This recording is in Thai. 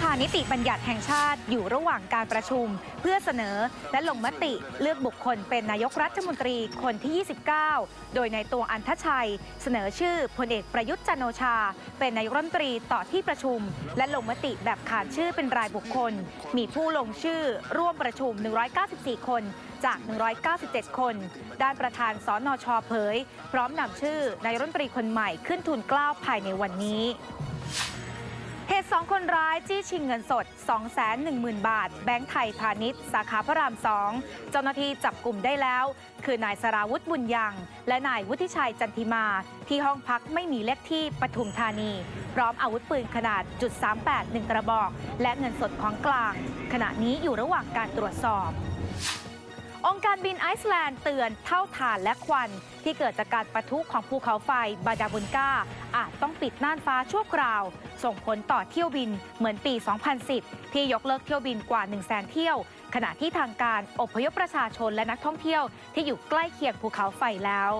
ภานิติบัญญัติแห่งชาติอยู่ระหว่างการประชุม เพื่อเสนอและลงมติเลือกบุคคลเป็นนายกรัฐมนตรีคนที่ 29 โดยในตัวอันทชัย เสนอชื่อพลเอกประยุทธ์จันโอชา เป็นนายกรัฐมนตรีต่อที่ประชุม และลงมติแบบขานชื่อเป็นรายบุคคล มีผู้ลงชื่อร่วมประชุม 194 คนจาก 197 คน ด้านประธานสนชเผย พร้อมนำชื่อนายรัฐมนตรีคนใหม่ขึ้นทุนกล้าวภายในวันนี้ เหตุสองคนร้ายจี้ชิงเงินสด 210,000 บาท แบงก์ไทยพาณิชย์ สาขาพระรามสองเจ้าหน้าที่จับกลุ่มได้แล้ว คือนายสราวุธบุญยัง และนายวุฒิชัยจันทิมา ที่ห้องพักไม่มีเลขที่ปทุมธานี พร้อมอาวุธปืนขนาดจุด38 1 กระบอก และเงินสดของกลาง ขณะนี้อยู่ระหว่างการตรวจสอบ องค์การบินไอซ์แลนด์เตือนเท่าฐานและควัน ที่เกิดจากการปะทุของภูเขาไฟบาดาบุนกาอาจต้องปิดน่านฟ้าชั่วคราว ส่งผลต่อเที่ยวบินเหมือนปี 2010 ที่ยกเลิกเที่ยวบินกว่า 1 0 0 0 0แเที่ยว ขณะที่ทางการอบพยพประชาชนและนักท่องเที่ยวที่อยู่ใกล้เคียงภูเขาไฟแล้ว